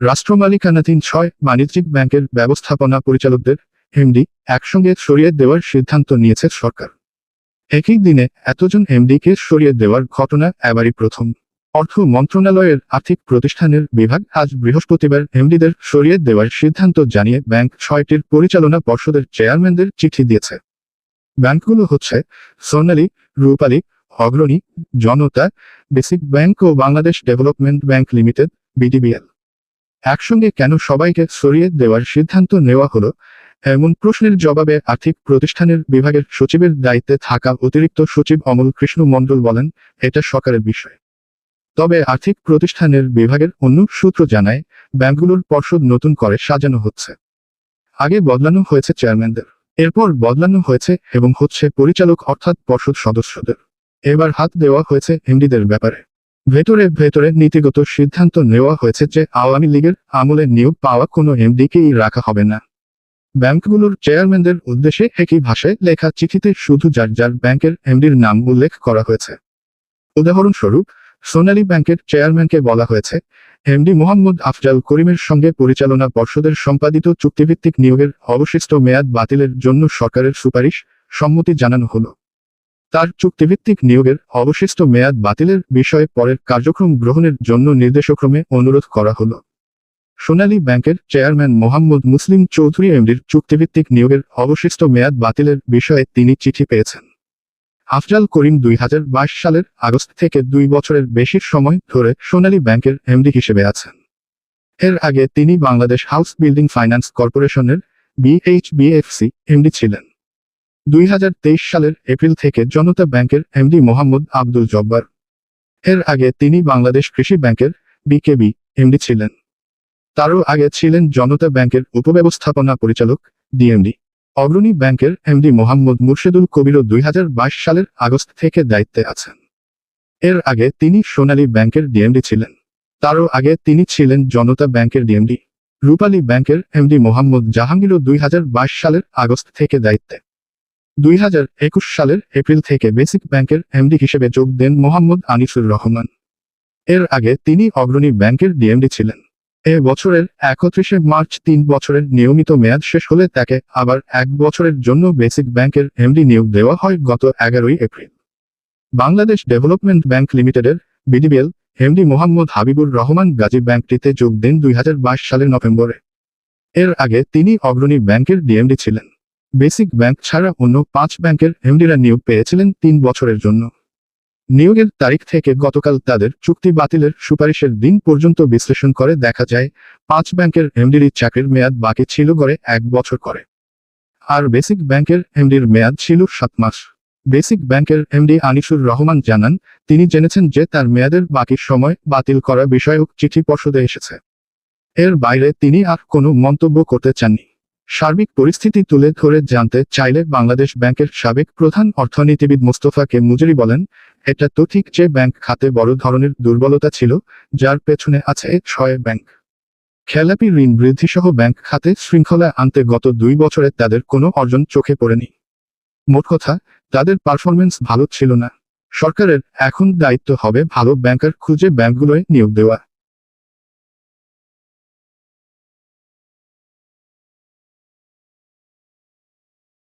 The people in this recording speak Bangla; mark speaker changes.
Speaker 1: রাষ্ট্রমালিকানাধীন ছয় বাণিজ্যিক ব্যাংকের ব্যবস্থাপনা পরিচালকদের এমডি একসঙ্গে সরিয়ে দেওয়ার সিদ্ধান্ত নিয়েছে সরকার। একই দিনে এতজন এমডিকে সরিয়ে দেওয়ার ঘটনা এবারই প্রথম। অর্থ মন্ত্রণালয়ের আর্থিক প্রতিষ্ঠানের বিভাগ আজ বৃহস্পতিবার এমডিদের সরিয়ে দেওয়ার সিদ্ধান্ত জানিয়ে ব্যাংক ছয়টির পরিচালনা পর্ষদের চেয়ারম্যানদের চিঠি দিয়েছে। ব্যাংকগুলো হচ্ছে সোনালী, রূপালী, অগ্রণী, জনতা, বেসিক ব্যাংক ও Bangladesh development bank limited, BDBL. একসঙ্গে কেন সবাইকে সরিয়ে দেওয়ার সিদ্ধান্ত নেওয়া হলো, এমন প্রশ্নের জবাবে আর্থিক প্রতিষ্ঠানের বিভাগের সচিবের দায়িত্বে থাকা অতিরিক্ত সচিব অমল কৃষ্ণ মণ্ডল বলেন, এটা সরকারের বিষয়। তবে আর্থিক প্রতিষ্ঠানের বিভাগের অন্য সূত্র জানায়, ব্যাংকগুলোর পর্ষদ নতুন করে সাজানো হচ্ছে। আগে বদলানো হয়েছে চেয়ারম্যানদের। এরপর বদলানো হয়েছে এবং হচ্ছে পরিচালক অর্থাৎ পর্ষদ সদস্যদের। এবার হাত দেওয়া হয়েছে এমডিদের ব্যাপারে। ভেতরে ভেতরে নীতিগত সিদ্ধান্ত নেওয়া হয়েছে যে আওয়ামী লীগের আমলে নিয়োগ পাওয়া কোনো এমডিকেই রাখা হবে না। ব্যাংকগুলোর চেয়ারম্যানদের উদ্দেশ্যে একই ভাষায় লেখা চিঠিতে শুধু যার যার ব্যাংকের এমডির নাম উল্লেখ করা হয়েছে। উদাহরণস্বরূপ, সোনালী ব্যাংকের চেয়ারম্যানকে বলা হয়েছে, এমডি মোহাম্মদ আফজাল করিমের সঙ্গে পরিচালনা পর্ষদের সম্পাদিত চুক্তিভিত্তিক নিয়োগের অবশিষ্ট মেয়াদ বাতিলের জন্য সরকারের সুপারিশ সম্মতি জানানো হলো। তার চুক্তিভিত্তিক নিয়োগের অবশিষ্ট মেয়াদ বাতিলের বিষয়ে পরের কার্যক্রম গ্রহণের জন্য নির্দেশক্রমে অনুরোধ করা হল। সোনালী ব্যাংকের চেয়ারম্যান মোহাম্মদ মুসলিম চৌধুরী এমডির চুক্তিভিত্তিক নিয়োগের অবশিষ্ট মেয়াদ বাতিলের বিষয়ে তিনি চিঠি পেয়েছেন। আফজাল করিম দুই হাজার বাইশ সালের আগস্ট থেকে দুই বছরের বেশি সময় ধরে সোনালী ব্যাংকের এমডি হিসেবে আছেন। এর আগে তিনি বাংলাদেশ হাউস বিল্ডিং ফাইন্যান্স কর্পোরেশনের বিএইচবিএফসি এমডি ছিলেন। দুই হাজার তেইশ সালের এপ্রিল থেকে জনতা ব্যাংকের এমডি মোহাম্মদ আব্দুল জব্বার। এর আগে তিনি বাংলাদেশ কৃষি ব্যাংকের বিকেবি এমডি ছিলেন। তারও আগে ছিলেন জনতা ব্যাংকের উপব্যবস্থাপনা পরিচালক ডিএমডি। অগ্রণী ব্যাংকের এমডি মোহাম্মদ মুর্শেদুল কবিরও দুই হাজার বাইশ সালের আগস্ট থেকে দায়িত্বে আছেন। এর আগে তিনি সোনালী ব্যাংকের ডিএমডি ছিলেন। তারও আগে তিনি ছিলেন জনতা ব্যাংকের ডিএমডি। রূপালী ব্যাংকের এমডি মোহাম্মদ জাহাঙ্গীরও দুই হাজার বাইশ সালের আগস্ট থেকে দায়িত্বে। দুই হাজার একুশ সালের এপ্রিল থেকে বেসিক ব্যাংকের এমডি হিসেবে যোগ দেন মোহাম্মদ আনিসুর রহমান। এর আগে তিনি অগ্রণী ব্যাংকের ডিএমডি ছিলেন। এ বছরের একত্রিশে মার্চ তিন বছরের নিয়মিত মেয়াদ শেষ হলে তাকে আবার এক বছরের জন্য বেসিক ব্যাংকের এমডি নিয়োগ দেওয়া হয় গত এগারোই এপ্রিল। বাংলাদেশ ডেভেলপমেন্ট ব্যাংক লিমিটেডের বিডিবিএল এমডি মোহাম্মদ হাবিবুর রহমান গাজী ব্যাংকটিতে যোগ দেন দুই হাজার বাইশ সালের নভেম্বরে। এর আগে তিনি অগ্রণী ব্যাংকের ডিএমডি ছিলেন। বেসিক ব্যাংক ছাড়া অন্য পাঁচ ব্যাংকের এমডিরা নিয়োগ পেয়েছিলেন তিন বছরের জন্য। নিয়োগের তারিখ থেকে গতকাল তাদের চুক্তি বাতিলের সুপারিশের দিন পর্যন্ত বিশ্লেষণ করে দেখা যায়, পাঁচ ব্যাংকের এমডির চাকরির মেয়াদ বাকি ছিল গড়ে এক বছর করে। আর বেসিক ব্যাংকের এমডির মেয়াদ ছিল সাত মাস। বেসিক ব্যাংকের এমডি আনিসুর রহমান জানান, তিনি জেনেছেন যে তার মেয়াদের বাকি সময় বাতিল করা বিষয়ক চিঠি পর্ষদে এসেছে। এর বাইরে তিনি আর কোনো মন্তব্য করতে চাননি। সার্বিক পরিস্থিতি তুলে ধরে জানতে চাইলে বাংলাদেশ ব্যাংকের সাবেক প্রধান অর্থনীতিবিদ মোস্তফা কে মুজরি বলেন, এটা তো ঠিক যে ব্যাংক খাতে বড় ধরনের দুর্বলতা ছিল, যার পেছনে আছে ছয় ব্যাংক। খেলাপি, ঋণ বৃদ্ধিসহ ব্যাংক খাতে শৃঙ্খলা আনতে গত দুই বছরে তাদের কোনো অর্জন চোখে পড়েনি। মোট কথা, তাদের পারফরমেন্স ভালো ছিল না। সরকারের এখন দায়িত্ব হবে ভালো ব্যাংকার খুঁজে ব্যাংকগুলোয় নিয়োগ দেওয়া।